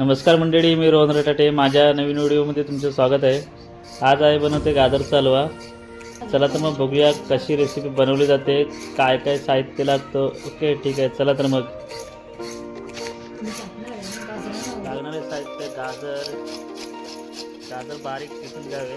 नमस्कार मंडळी मी रोहन रटाटे. माझ्या नवीन व्हिडिओमध्ये तुमचं स्वागत आहे. आज आहे बनवते गाजरचा हलवा चला तर मग बघूया कशी रेसिपी बनवली जाते काय काय साहित्य लागतं. ओके ठीक आहे चला तर मग. लागणारे साहित्य गाजर. गाजर बारीक किसून घ्यावे.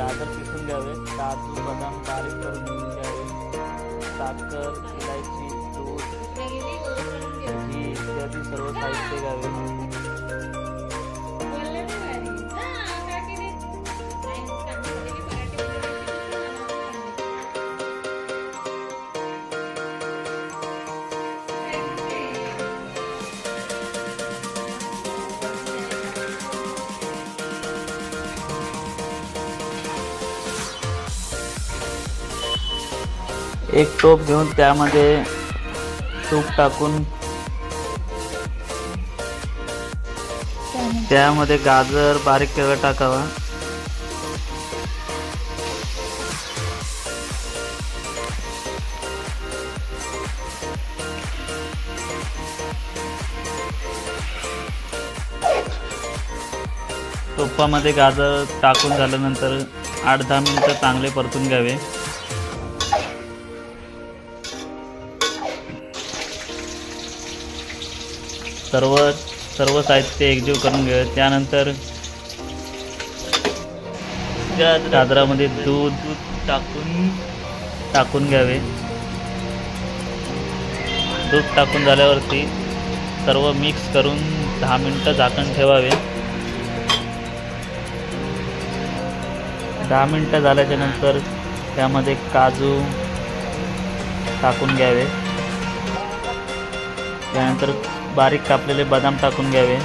गाजर किसून घ्यावे. काजू बदाम बारीक करून घेऊन घ्यावे. साखर इलायची दूध घी इत्यादी सर्व साहित्य घ्यावे. एक टोप घेऊन त्यामध्ये तूप टाकून त्यामध्ये. गाजर बारीक केळं टाकावा. तुपामध्ये गाजर टाकून झाल्यानंतर आठ दहा मिनिटं चांगले परतून घ्यावे. सर्व सर्व साहित्य एकजीव करून घ्यावे त्यानंतर त्या दूध दूध टाकून टाकून घ्यावे. दूध टाकून झाल्यावरती सर्व मिक्स करून दहा मिनटं झाकण ठेवावे. दहा मिनटं झाल्याच्यानंतर त्यामध्ये काजू टाकून घ्यावे. त्यानंतर बारीक कापलेले बदाम टाकून घ्यावे.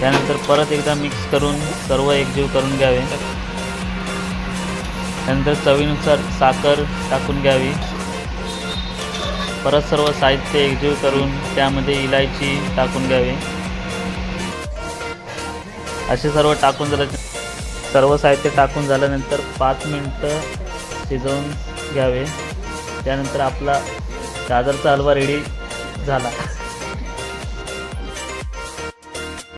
त्यानंतर परत एकदा मिक्स करून सर्व एकजीव करून घ्यावे. त्यानंतर चवीनुसार साखर टाकून घ्यावी. परत सर्व साहित्य एकजीव करून त्यामध्ये इलायची टाकून घ्यावी. असे सर्व टाकून जरा सर्व साहित्य टाकून झाल्यानंतर पाच मिनटं शिजवून घ्यावे. त्यानंतर आपला गाजरचा हलवा रेडी झाला.